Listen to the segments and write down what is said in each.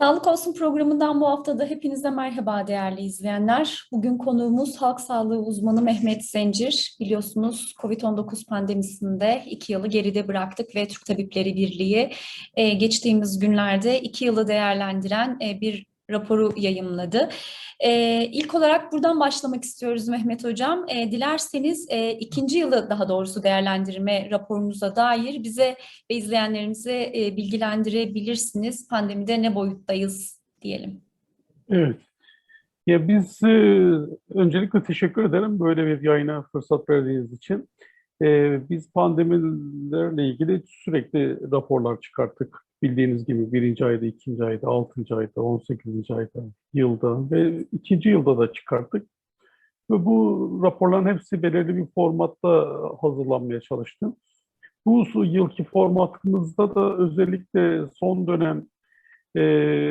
Sağlık Olsun programından bu hafta da hepinize merhaba değerli izleyenler. Bugün konuğumuz halk sağlığı uzmanı Mehmet Zencir. Biliyorsunuz COVID-19 pandemisinde iki yılı geride bıraktık ve Türk Tabipleri Birliği e, geçtiğimiz günlerde iki yılı değerlendiren e, bir raporu yayımladı. E, ilk olarak buradan başlamak istiyoruz Mehmet Hocam. E, dilerseniz e, ikinci yılı daha doğrusu değerlendirme raporunuza dair bize ve izleyenlerimize e, bilgilendirebilirsiniz. Pandemide ne boyuttayız diyelim. Evet. Ya biz e, öncelikle teşekkür ederim böyle bir yayına fırsat verdiğiniz için. E, biz pandemilerle ilgili sürekli raporlar çıkarttık. Bildiğiniz gibi birinci ayda, ikinci ayda, altıncı ayda, on sekizinci ayda, yılda ve ikinci yılda da çıkarttık. Ve bu raporların hepsi belirli bir formatta hazırlanmaya çalıştı. Bu yılki formatımızda da özellikle son dönem e,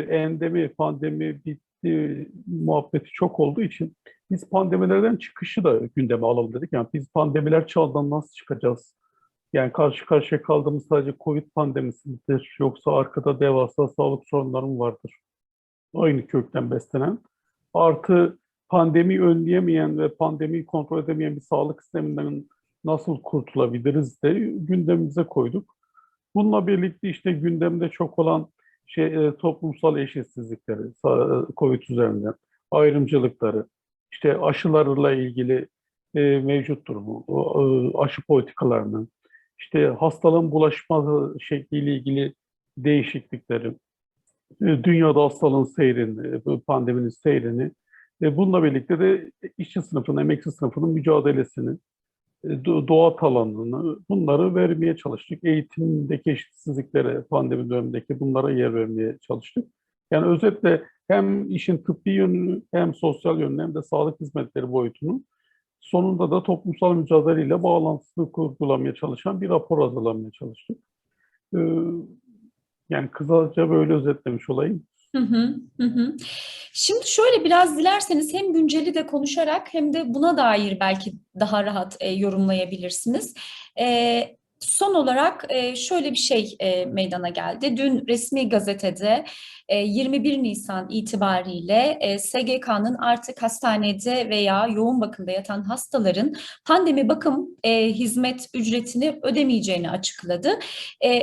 endemi, pandemi bitti muhabbeti çok olduğu için biz pandemilerden çıkışı da gündeme alalım dedik. Yani biz pandemiler çağından nasıl çıkacağız? Yani karşı karşıya kaldığımız sadece Covid pandemisi midir? Yoksa arkada devasa sağlık sorunları mı vardır? Aynı kökten beslenen. Artı pandemi önleyemeyen ve pandemiyi kontrol edemeyen bir sağlık sisteminden nasıl kurtulabiliriz de gündemimize koyduk. Bununla birlikte işte gündemde çok olan şey e, toplumsal eşitsizlikleri, Covid üzerinden, ayrımcılıkları, işte aşılarla ilgili e, mevcut durumu, e, aşı politikalarının, işte hastalığın bulaşma şekliyle ilgili değişiklikleri, e, dünyada hastalığın seyrini, bu pandeminin seyrini, e, bununla birlikte de işçi sınıfının, emekçi sınıfının mücadelesini, e, doğa alanını bunları vermeye çalıştık. Eğitimdeki eşitsizliklere, pandemi dönemindeki bunlara yer vermeye çalıştık. Yani özetle hem işin tıbbi yönünü hem sosyal yönünü hem de sağlık hizmetleri boyutunu sonunda da toplumsal mücadeleyle bağlantısını kurgulamaya çalışan bir rapor hazırlamaya çalıştık. Ee, yani kısaca böyle özetlemiş olayım. Şimdi şöyle biraz dilerseniz hem günceli de konuşarak hem de buna dair belki daha rahat e, yorumlayabilirsiniz. E, Son olarak e, şöyle bir şey e, meydana geldi. Dün resmi gazetede 21 e, Nisan itibariyle SGK'nın artık hastanede veya yoğun bakımda yatan hastaların pandemi bakım hizmet ücretini ödemeyeceğini açıkladı.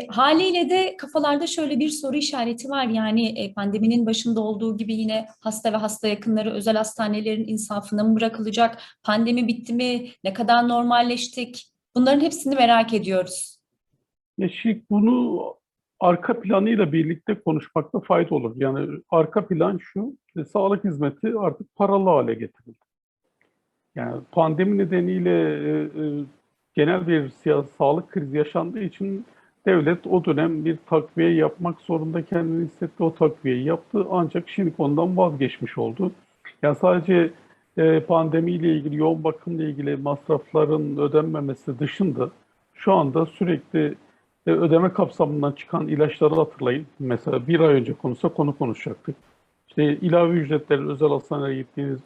Haliyle de kafalarda şöyle bir soru işareti var. Yani pandeminin başında olduğu gibi yine hasta ve hasta yakınları özel hastanelerin insafına mı bırakılacak? Pandemi bitti mi? Ne kadar normalleştik? Bunların hepsini merak ediyoruz. Ya şimdi bunu arka planıyla birlikte konuşmakta fayda olur. Yani arka plan şu, e, sağlık hizmeti artık paralı hale getirildi. Yani pandemi nedeniyle e, e, genel bir siyasi sağlık krizi yaşandığı için devlet o dönem bir takviye yapmak zorunda kendini hissetti. O takviyeyi yaptı ancak şimdi ondan vazgeçmiş oldu. Yani sadece pandemiyle ilgili, yoğun bakımla ilgili masrafların ödenmemesi dışında şu anda sürekli e, ödeme kapsamından çıkan ilaçları hatırlayın. Mesela bir ay önce konuşsa konu konuşacaktık. İşte ilave ücretleri özel hastanelere gittiğiniz,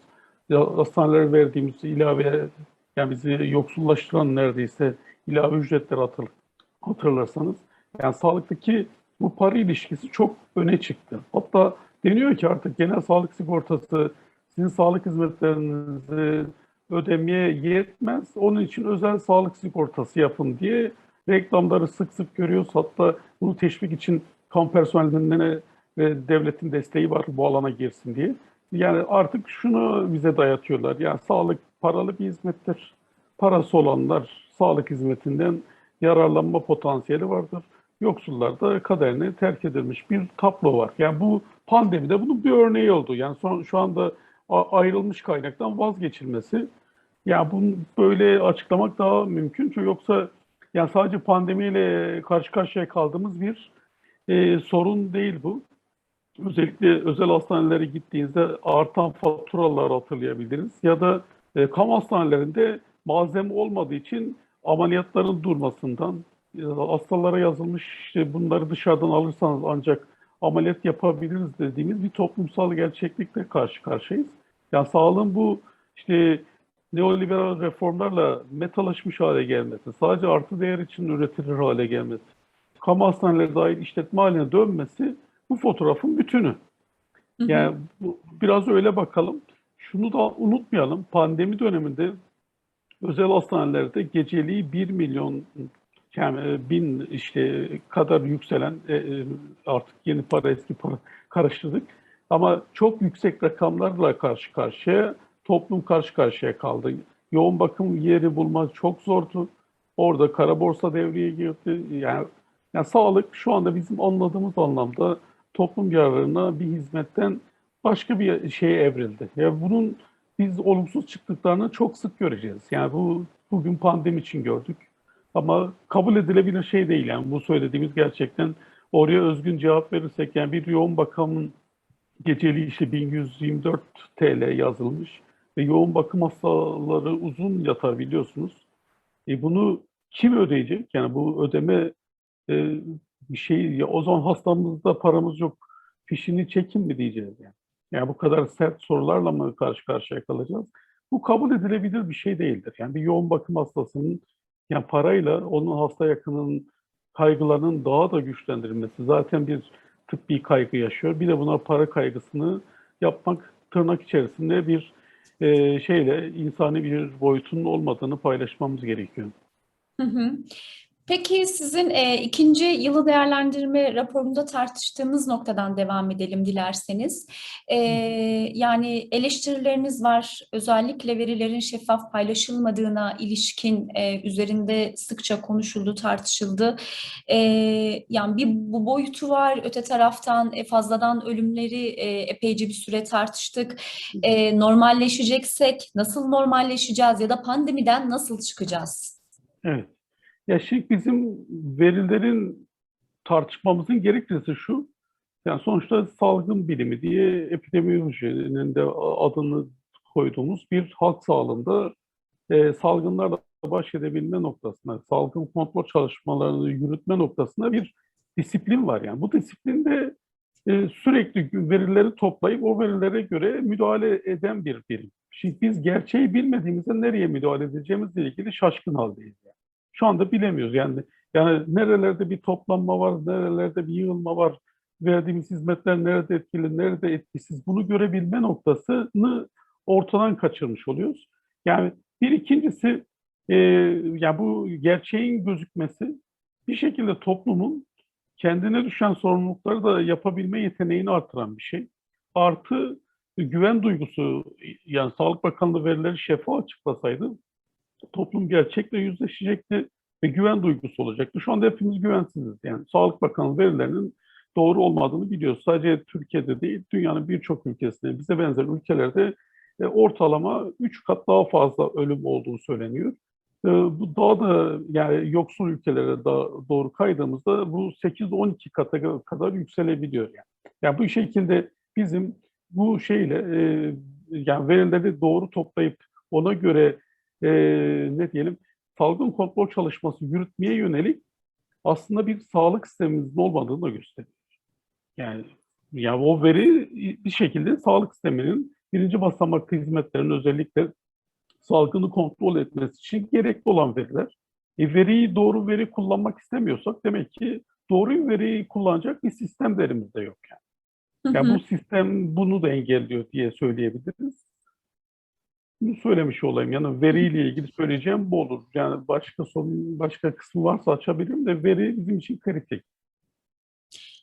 hastanelere verdiğimiz ilave, yani bizi yoksullaştıran neredeyse ilave ücretleri hatır, hatırlarsanız. Yani sağlıktaki bu para ilişkisi çok öne çıktı. Hatta deniyor ki artık genel sağlık sigortası sizin sağlık hizmetlerinizi ödemeye yetmez. Onun için özel sağlık sigortası yapın diye reklamları sık sık görüyoruz. Hatta bunu teşvik için kamu personeline ve devletin desteği var bu alana girsin diye. Yani artık şunu bize dayatıyorlar. Yani sağlık paralı bir hizmettir. Parası olanlar sağlık hizmetinden yararlanma potansiyeli vardır. Yoksullar da kaderine terk edilmiş bir tablo var. Yani bu pandemide bunun bir örneği oldu. Yani son, şu anda ayrılmış kaynaktan vazgeçilmesi. Yani bunu böyle açıklamak daha mümkün. Çünkü yoksa yani sadece pandemiyle karşı karşıya kaldığımız bir e, sorun değil bu. Özellikle özel hastanelere gittiğinizde artan faturalar hatırlayabiliriz. Ya da e, kamu hastanelerinde malzeme olmadığı için ameliyatların durmasından, e, hastalara yazılmış işte bunları dışarıdan alırsanız ancak ameliyat yapabiliriz dediğimiz bir toplumsal gerçeklikle karşı karşıyayız. Yani sağlığın bu işte neoliberal reformlarla metalaşmış hale gelmesi, sadece artı değer için üretilir hale gelmesi, kamu hastaneleri dahil işletme haline dönmesi bu fotoğrafın bütünü. Yani bu, biraz öyle bakalım. Şunu da unutmayalım. Pandemi döneminde özel hastanelerde geceliği 1 milyon yani e, bin işte kadar yükselen e, e, artık yeni para eski para karıştırdık. Ama çok yüksek rakamlarla karşı karşıya toplum karşı karşıya kaldı. Yoğun bakım yeri bulmak çok zordu. Orada kara borsa devreye girdi. Yani, yani sağlık şu anda bizim anladığımız anlamda toplum yararına bir hizmetten başka bir şeye evrildi. Yani bunun biz olumsuz çıktıklarını çok sık göreceğiz. Yani bu bugün pandemi için gördük. Ama kabul edilebilir şey değil yani bu söylediğimiz gerçekten oraya özgün cevap verirsek yani bir yoğun bakımın geceliği işte 1124 TL yazılmış ve yoğun bakım hastaları uzun yatar biliyorsunuz. E bunu kim ödeyecek? Yani bu ödeme e, bir şey ya o zaman hastamızda paramız yok fişini çekin mi diyeceğiz yani. Yani bu kadar sert sorularla mı karşı karşıya kalacağız? Bu kabul edilebilir bir şey değildir. Yani bir yoğun bakım hastasının yani parayla onun hasta yakının kaygılarının daha da güçlendirilmesi zaten bir tıbbi kaygı yaşıyor. Bir de buna para kaygısını yapmak tırnak içerisinde bir e, şeyle insani bir boyutunun olmadığını paylaşmamız gerekiyor. Peki sizin e, ikinci yılı değerlendirme raporunda tartıştığımız noktadan devam edelim dilerseniz. E, yani eleştirileriniz var. Özellikle verilerin şeffaf paylaşılmadığına ilişkin e, üzerinde sıkça konuşuldu, tartışıldı. E, yani bir bu boyutu var. Öte taraftan e, fazladan ölümleri e, epeyce bir süre tartıştık. E, normalleşeceksek nasıl normalleşeceğiz ya da pandemiden nasıl çıkacağız? Evet. Ya şimdi bizim verilerin tartışmamızın gerekçesi şu. Yani sonuçta salgın bilimi diye epidemiolojinin de adını koyduğumuz bir halk sağlığında e, salgınlarla baş edebilme noktasında, salgın kontrol çalışmalarını yürütme noktasında bir disiplin var. Yani bu disiplinde e, sürekli verileri toplayıp o verilere göre müdahale eden bir birim. Şimdi biz gerçeği bilmediğimizde nereye müdahale edeceğimizle ilgili şaşkın haldeyiz. Yani. Şu anda bilemiyoruz. Yani yani nerelerde bir toplanma var, nerelerde bir yığılma var, verdiğimiz hizmetler nerede etkili, nerede etkisiz bunu görebilme noktasını ortadan kaçırmış oluyoruz. Yani bir ikincisi e, yani bu gerçeğin gözükmesi bir şekilde toplumun kendine düşen sorumlulukları da yapabilme yeteneğini artıran bir şey. Artı güven duygusu yani Sağlık Bakanlığı verileri şeffaf açıklasaydı toplum gerçekle yüzleşecekti ve güven duygusu olacaktı. Şu anda hepimiz güvensiziz. Yani Sağlık Bakanlığı verilerinin doğru olmadığını biliyoruz. Sadece Türkiye'de değil, dünyanın birçok ülkesinde, bize benzer ülkelerde e, ortalama 3 kat daha fazla ölüm olduğu söyleniyor. E, bu daha da yani yoksul ülkelere da doğru kaydığımızda bu 8-12 kata kadar yükselebiliyor yani. Yani bu şekilde bizim bu şeyle e, yani verileri doğru toplayıp ona göre e, ne diyelim salgın kontrol çalışması yürütmeye yönelik aslında bir sağlık sistemimizin olmadığını da gösteriyor. Yani ya o veri bir şekilde sağlık sisteminin birinci basamak hizmetlerin özellikle salgını kontrol etmesi için gerekli olan veriler. E, veriyi doğru veri kullanmak istemiyorsak demek ki doğru veriyi kullanacak bir sistem de elimizde yok yani. Yani bu sistem bunu da engelliyor diye söyleyebiliriz. Bunu söylemiş olayım. Yani veriyle ilgili söyleyeceğim bu olur. Yani başka sorun, başka kısmı varsa açabilirim de veri bizim için kritik.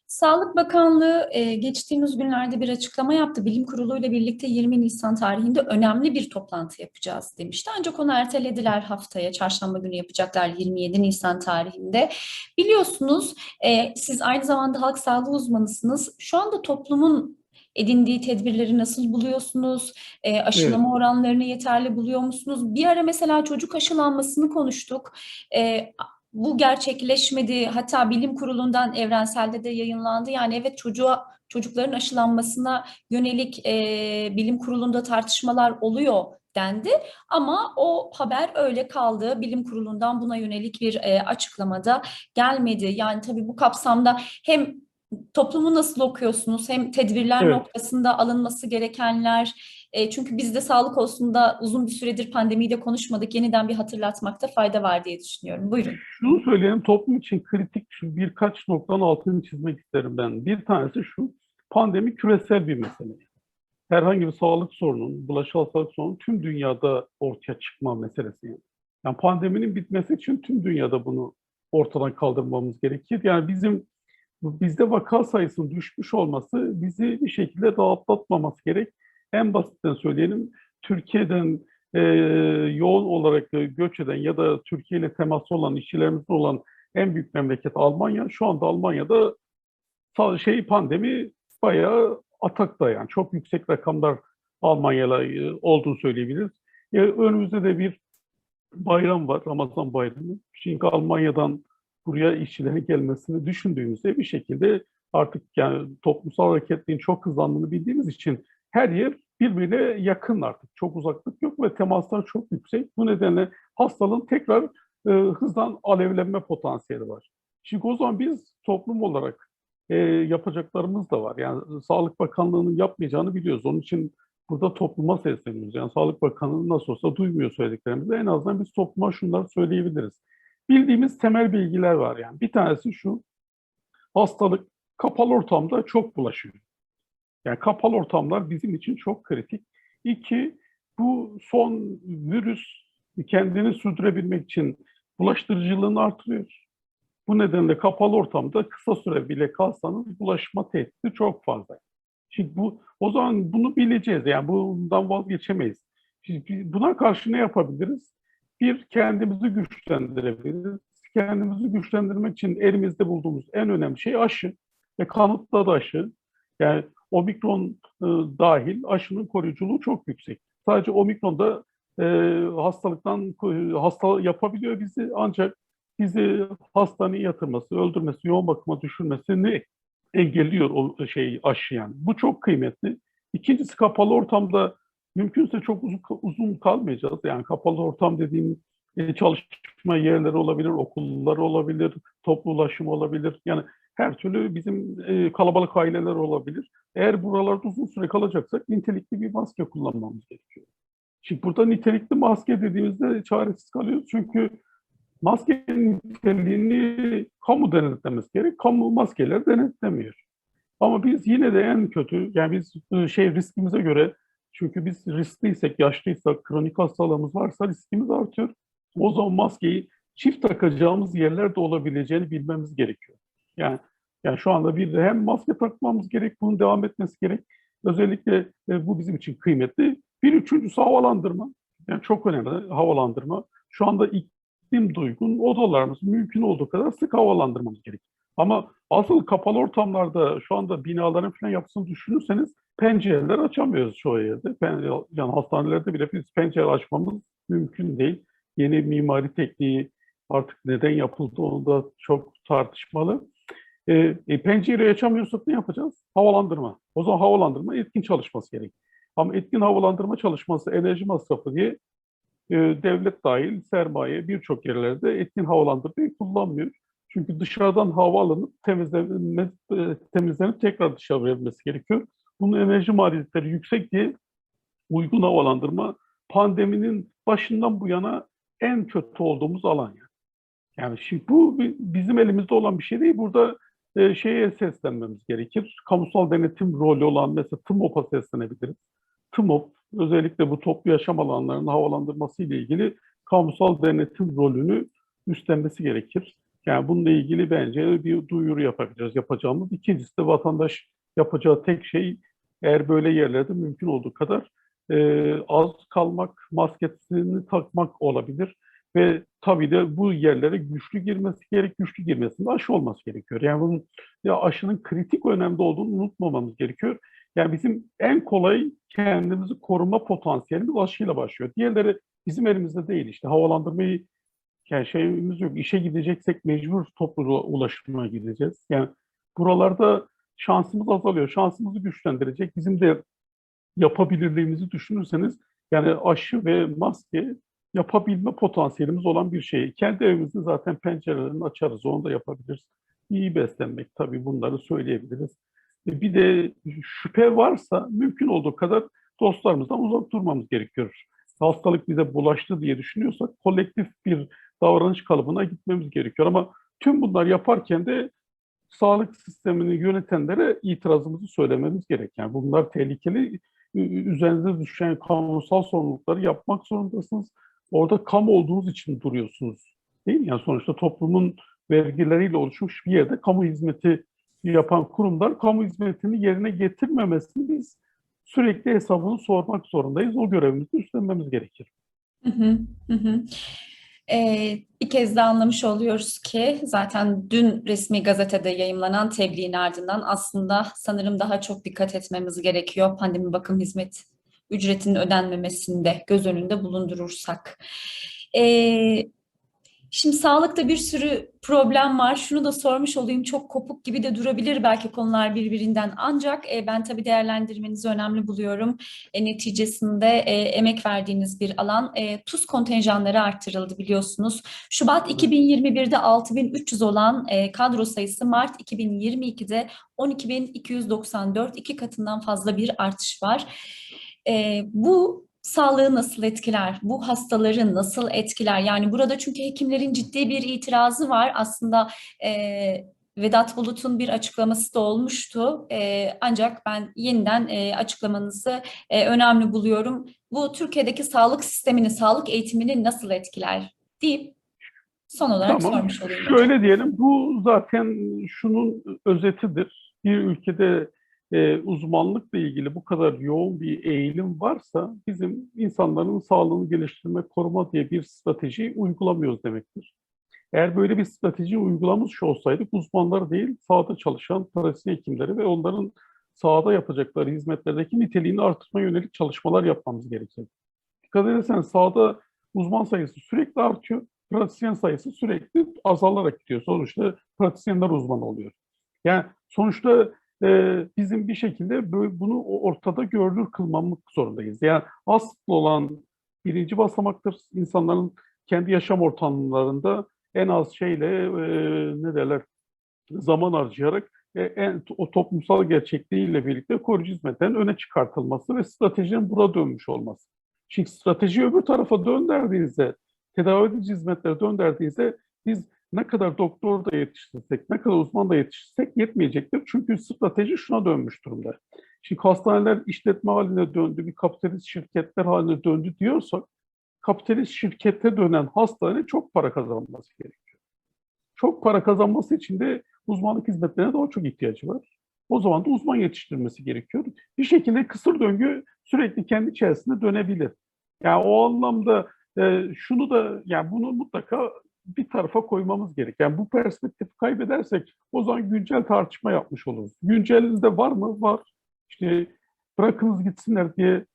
Sağlık Bakanlığı e, geçtiğimiz günlerde bir açıklama yaptı. Bilim Kurulu ile birlikte 20 Nisan tarihinde önemli bir toplantı yapacağız demişti. Ancak onu ertelediler haftaya. Çarşamba günü yapacaklar 27 Nisan tarihinde. Biliyorsunuz e, siz aynı zamanda halk sağlığı uzmanısınız. Şu anda toplumun edindiği tedbirleri nasıl buluyorsunuz? E, aşılama evet. oranlarını yeterli buluyor musunuz? Bir ara mesela çocuk aşılanmasını konuştuk. E, bu gerçekleşmedi. Hatta bilim kurulundan evrenselde de yayınlandı. Yani evet çocuğa çocukların aşılanmasına yönelik e, bilim kurulunda tartışmalar oluyor dendi. Ama o haber öyle kaldı. Bilim kurulundan buna yönelik bir e, açıklamada gelmedi. Yani tabii bu kapsamda hem toplumu nasıl okuyorsunuz hem tedbirler evet. noktasında alınması gerekenler e, çünkü biz de sağlık konusunda uzun bir süredir pandemiyi de konuşmadık. Yeniden bir hatırlatmakta fayda var diye düşünüyorum. Buyurun. Şunu söyleyelim toplum için kritik şu birkaç noktanın altını çizmek isterim ben. Bir tanesi şu pandemi küresel bir mesele. Herhangi bir sağlık sorunun, bulaşıcı hastalık sorunun tüm dünyada ortaya çıkma meselesi. Yani. yani pandeminin bitmesi için tüm dünyada bunu ortadan kaldırmamız gerekir. Yani bizim bizde vaka sayısının düşmüş olması bizi bir şekilde rahatlatmaması gerek. En basitten söyleyelim, Türkiye'den e, yoğun olarak göç eden ya da Türkiye ile teması olan işçilerimizin olan en büyük memleket Almanya. Şu anda Almanya'da şey pandemi bayağı atakta yani çok yüksek rakamlar Almanya'la e, olduğunu söyleyebiliriz. E, önümüzde de bir bayram var, Ramazan bayramı. Çünkü Almanya'dan buraya işçilerin gelmesini düşündüğümüzde bir şekilde artık yani toplumsal hareketliğin çok hızlandığını bildiğimiz için her yer birbirine yakın artık. Çok uzaklık yok ve temaslar çok yüksek. Bu nedenle hastalığın tekrar e, hızdan alevlenme potansiyeli var. Çünkü o zaman biz toplum olarak e, yapacaklarımız da var. Yani Sağlık Bakanlığı'nın yapmayacağını biliyoruz. Onun için burada topluma sesleniyoruz. Yani Sağlık Bakanı nasıl olsa duymuyor söylediklerimizi. En azından biz topluma şunları söyleyebiliriz. Bildiğimiz temel bilgiler var yani. Bir tanesi şu, hastalık kapalı ortamda çok bulaşıyor. Yani kapalı ortamlar bizim için çok kritik. İki, bu son virüs kendini sürdürebilmek için bulaştırıcılığını artırıyor. Bu nedenle kapalı ortamda kısa süre bile kalsanız bulaşma tehdidi çok fazla. Şimdi bu o zaman bunu bileceğiz. Yani bundan vazgeçemeyiz. Şimdi buna karşı ne yapabiliriz? Bir, kendimizi güçlendirebiliriz. Kendimizi güçlendirmek için elimizde bulduğumuz en önemli şey aşı ve kanıtladı aşı. Yani omikron e, dahil aşının koruyuculuğu çok yüksek. Sadece omikron da e, hastalıktan hasta yapabiliyor bizi ancak bizi hastaneye yatırması, öldürmesi, yoğun bakıma düşürmesini engelliyor o şey aşı yani. Bu çok kıymetli. İkincisi kapalı ortamda mümkünse çok uzun, uzun kalmayacağız. Yani kapalı ortam dediğim e, çalışma yerleri olabilir, okullar olabilir, toplu ulaşım olabilir. Yani her türlü bizim e, kalabalık aileler olabilir. Eğer buralarda uzun süre kalacaksak nitelikli bir maske kullanmamız gerekiyor. Şimdi burada nitelikli maske dediğimizde çaresiz kalıyoruz. Çünkü maskenin niteliğini kamu denetlemesi gerek. Kamu maskeler denetlemiyor. Ama biz yine de en kötü, yani biz şey riskimize göre çünkü biz riskliysek, yaşlıysak, kronik hastalığımız varsa riskimiz artıyor. O zaman maskeyi çift takacağımız yerlerde olabileceğini bilmemiz gerekiyor. Yani yani şu anda bir de hem maske takmamız gerek, bunun devam etmesi gerek. Özellikle e, bu bizim için kıymetli. Bir üçüncüsü havalandırma. Yani çok önemli havalandırma. Şu anda iklim duygun odalarımız mümkün olduğu kadar sık havalandırmamız gerek. Ama asıl kapalı ortamlarda şu anda binaların falan yapısını düşünürseniz pencereler açamıyoruz çoğu yerde. Yani hastanelerde bile biz pencere açmamız mümkün değil. Yeni mimari tekniği artık neden yapıldı onu da çok tartışmalı. E, e, pencereyi açamıyorsak ne yapacağız? Havalandırma. O zaman havalandırma etkin çalışması gerek. Ama etkin havalandırma çalışması enerji masrafı diye e, devlet dahil sermaye birçok yerlerde etkin havalandırmayı kullanmıyor. Çünkü dışarıdan hava alınıp temizlenip, temizlenip tekrar dışarı verilmesi gerekiyor. Bunun enerji maliyetleri yüksek diye uygun havalandırma pandeminin başından bu yana en kötü olduğumuz alan yani. Yani şimdi bu bizim elimizde olan bir şey değil. Burada e, şeye seslenmemiz gerekir. Kamusal denetim rolü olan mesela TMOP'a seslenebiliriz. TMOP özellikle bu toplu yaşam alanlarının havalandırması ile ilgili kamusal denetim rolünü üstlenmesi gerekir. Yani bununla ilgili bence bir duyuru yapabiliriz, yapacağımız. İkincisi de vatandaş yapacağı tek şey eğer böyle yerlerde mümkün olduğu kadar e, az kalmak, maskesini takmak olabilir. Ve tabii de bu yerlere güçlü girmesi gerek, güçlü girmesinde aşı olması gerekiyor. Yani bunun ya aşının kritik önemli olduğunu unutmamamız gerekiyor. Yani bizim en kolay kendimizi koruma potansiyelimiz aşıyla başlıyor. Diğerleri bizim elimizde değil. İşte havalandırmayı yani şeyimiz yok. İşe gideceksek mecbur toplu ulaşıma gideceğiz. Yani buralarda şansımız azalıyor. Şansımızı güçlendirecek. Bizim de yapabilirliğimizi düşünürseniz yani aşı ve maske yapabilme potansiyelimiz olan bir şey. Kendi evimizde zaten pencerelerini açarız, onu da yapabiliriz. İyi beslenmek tabii bunları söyleyebiliriz. E, bir de şüphe varsa mümkün olduğu kadar dostlarımızdan uzak durmamız gerekiyor. Hastalık bize bulaştı diye düşünüyorsak kolektif bir davranış kalıbına gitmemiz gerekiyor. Ama tüm bunlar yaparken de sağlık sistemini yönetenlere itirazımızı söylememiz gerek. Yani bunlar tehlikeli. Üzerinize düşen kamusal sorumlulukları yapmak zorundasınız. Orada kamu olduğunuz için duruyorsunuz. Değil mi? Yani sonuçta toplumun vergileriyle oluşmuş bir yerde kamu hizmeti yapan kurumlar kamu hizmetini yerine getirmemesini biz sürekli hesabını sormak zorundayız. O görevimizi üstlenmemiz gerekir. Hı, hı hı. Ee, bir kez daha anlamış oluyoruz ki zaten dün resmi gazetede yayımlanan tebliğin ardından aslında sanırım daha çok dikkat etmemiz gerekiyor pandemi bakım hizmet ücretinin ödenmemesinde göz önünde bulundurursak. Ee, Şimdi sağlıkta bir sürü problem var. Şunu da sormuş olayım. Çok kopuk gibi de durabilir belki konular birbirinden. Ancak e, ben tabii değerlendirmenizi önemli buluyorum. E, neticesinde e, emek verdiğiniz bir alan. E, tuz kontenjanları artırıldı biliyorsunuz. Şubat 2021'de 6300 olan e, kadro sayısı Mart 2022'de 12294 iki katından fazla bir artış var. E, bu sağlığı nasıl etkiler? Bu hastaları nasıl etkiler? Yani burada çünkü hekimlerin ciddi bir itirazı var. Aslında e, Vedat Bulut'un bir açıklaması da olmuştu. E, ancak ben yeniden e, açıklamanızı e, önemli buluyorum. Bu Türkiye'deki sağlık sistemini, sağlık eğitimini nasıl etkiler deyip son olarak Tamam. sormuş olayım. Şöyle diyelim, bu zaten şunun özetidir. Bir ülkede e, uzmanlıkla ilgili bu kadar yoğun bir eğilim varsa bizim insanların sağlığını geliştirme, koruma diye bir strateji uygulamıyoruz demektir. Eğer böyle bir strateji uygulamış olsaydık uzmanlar değil, sahada çalışan pratisyen hekimleri ve onların sahada yapacakları hizmetlerdeki niteliğini artırma yönelik çalışmalar yapmamız gerekirdi. Dikkat edersen sahada uzman sayısı sürekli artıyor, pratisyen sayısı sürekli azalarak gidiyor. Sonuçta pratisyenler uzman oluyor. Yani sonuçta e, bizim bir şekilde bunu ortada görünür kılmamız zorundayız. Yani asıl olan birinci basamaktır. İnsanların kendi yaşam ortamlarında en az şeyle e, ne derler zaman harcayarak e, en, o toplumsal gerçekliğiyle birlikte koruyucu hizmetlerin öne çıkartılması ve stratejinin buna dönmüş olması. Çünkü strateji öbür tarafa dönderdiğinizde, tedavi edici hizmetlere dönderdiğinizde biz ne kadar doktor da yetiştirsek, ne kadar uzman da yetiştirsek yetmeyecektir. Çünkü strateji şuna dönmüş durumda. Şimdi hastaneler işletme haline döndü, bir kapitalist şirketler haline döndü diyorsak, kapitalist şirkete dönen hastane çok para kazanması gerekiyor. Çok para kazanması için de uzmanlık hizmetlerine daha çok ihtiyacı var. O zaman da uzman yetiştirmesi gerekiyor. Bir şekilde kısır döngü sürekli kendi içerisinde dönebilir. Yani o anlamda e, şunu da yani bunu mutlaka bir tarafa koymamız gerek. Yani bu perspektifi kaybedersek o zaman güncel tartışma yapmış oluruz. Güncelinde var mı? Var. İşte bırakınız gitsinler diye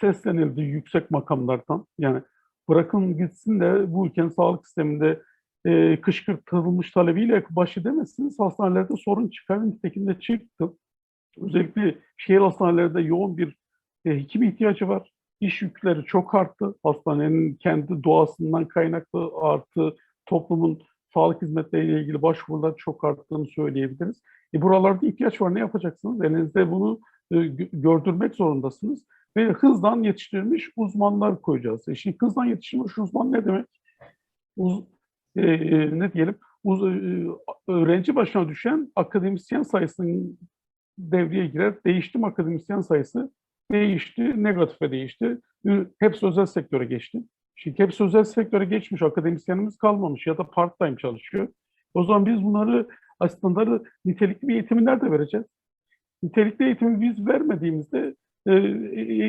seslenildi yüksek makamlardan. Yani bırakın gitsin de bu ülkenin sağlık sisteminde e, kışkırtılmış talebiyle baş edemezsiniz. Hastanelerde sorun çıkar. Nitekim de çıktı. Özellikle şehir hastanelerinde yoğun bir e, hekim ihtiyacı var. İş yükleri çok arttı. Hastanenin kendi doğasından kaynaklı artı toplumun sağlık hizmetleriyle ilgili başvurular çok arttığını söyleyebiliriz. E buralarda ihtiyaç var. Ne yapacaksınız? Elinizde bunu e, gördürmek zorundasınız. Ve hızdan yetiştirilmiş uzmanlar koyacağız. E şimdi hızdan yetiştirilmiş uzman ne demek? Uz, e, e, ne diyelim? Uz, e, öğrenci başına düşen akademisyen sayısının devreye girer. Değişti mi akademisyen sayısı? Değişti, negatife değişti. Hepsi özel sektöre geçti. Şimdi hepsi özel sektöre geçmiş, akademisyenimiz kalmamış ya da part-time çalışıyor. O zaman biz bunları aslında nitelikli bir eğitimi nerede vereceğiz? Nitelikli eğitimi biz vermediğimizde e,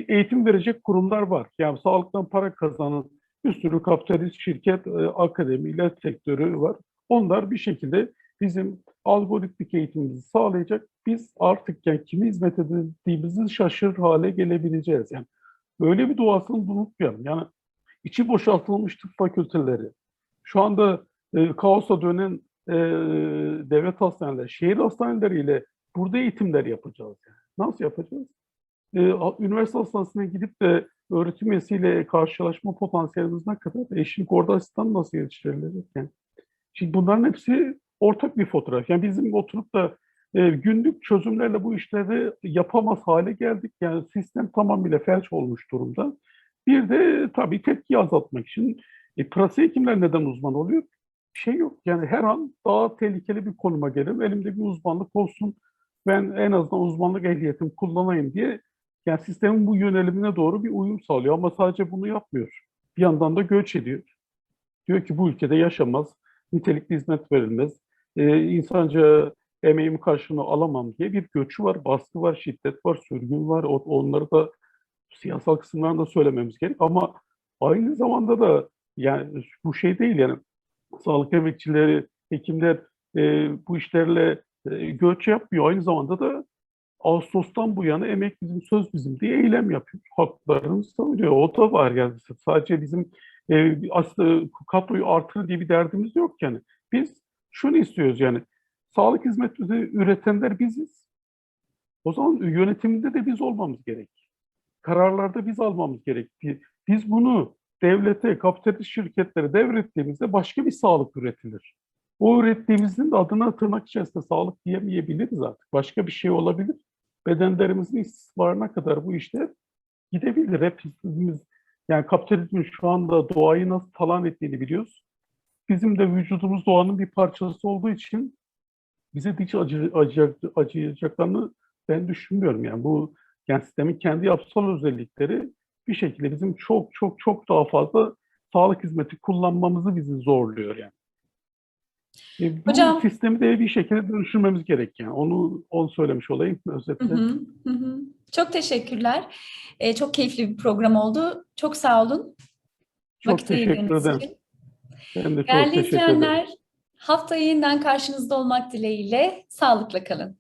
eğitim verecek kurumlar var. Yani sağlıktan para kazanan bir sürü kapitalist şirket, e, akademi, ilaç sektörü var. Onlar bir şekilde bizim algoritmik eğitimimizi sağlayacak. Biz artık yani kime hizmet edildiğimizi şaşırır hale gelebileceğiz. Yani böyle bir doğasını unutmayalım. Yani içi boşaltılmış tıp fakülteleri, şu anda e, kaosa dönen e, devlet hastaneleri, şehir hastaneleriyle burada eğitimler yapacağız. Yani. Nasıl yapacağız? E, üniversite hastanesine gidip de öğretim üyesiyle karşılaşma potansiyelimiz ne kadar? Eşlik orada asistan nasıl yetiştirilecek? Yani. Şimdi bunların hepsi ortak bir fotoğraf. Yani bizim oturup da e, günlük çözümlerle bu işleri yapamaz hale geldik. Yani sistem tamamıyla felç olmuş durumda. Bir de tabii tepkiyi azaltmak için e, pratik hekimler neden uzman oluyor? şey yok. Yani her an daha tehlikeli bir konuma gelirim. Elimde bir uzmanlık olsun. Ben en azından uzmanlık ehliyetimi kullanayım diye yani sistemin bu yönelimine doğru bir uyum sağlıyor. Ama sadece bunu yapmıyor. Bir yandan da göç ediyor. Diyor ki bu ülkede yaşamaz, nitelikli hizmet verilmez, e, insanca emeğim karşılığını alamam diye bir göçü var, baskı var, şiddet var, sürgün var. O- Onları da siyasal kısımlarını da söylememiz gerek. Ama aynı zamanda da yani bu şey değil yani sağlık emekçileri, hekimler e, bu işlerle e, göç yapmıyor. Aynı zamanda da Ağustos'tan bu yana emek bizim, söz bizim diye eylem yapıyor. Haklarını savunuyor. O da var yani. Sadece bizim e, aslında kadroyu artır diye bir derdimiz yok yani. Biz şunu istiyoruz yani. Sağlık hizmeti üretenler biziz. O zaman yönetiminde de biz olmamız gerek. Kararlarda biz almamız gerek. Biz bunu devlete, kapitalist şirketlere devrettiğimizde başka bir sağlık üretilir. O ürettiğimizin de adına tırnak içerisinde sağlık diyemeyebiliriz artık. Başka bir şey olabilir. Bedenlerimizin istismarına kadar bu işler gidebilir. Hepimiz yani kapitalizmin şu anda doğayı nasıl talan ettiğini biliyoruz. Bizim de vücudumuz doğanın bir parçası olduğu için bize hiç acı, acı, acıyacaklarını ben düşünmüyorum. Yani bu yani sistemin kendi yapısal özellikleri bir şekilde bizim çok çok çok daha fazla sağlık hizmeti kullanmamızı bizi zorluyor yani. E, bu Hocam- sistemi de bir şekilde dönüştürmemiz gerek yani. Onu onu söylemiş olayım özetle. Hı hı. Çok teşekkürler. Ee, çok keyifli bir program oldu. Çok sağ olun. Çok Vakit teşekkür ederim. için. Ben de çok Değerli izleyenler, haftaya yeniden karşınızda olmak dileğiyle sağlıkla kalın.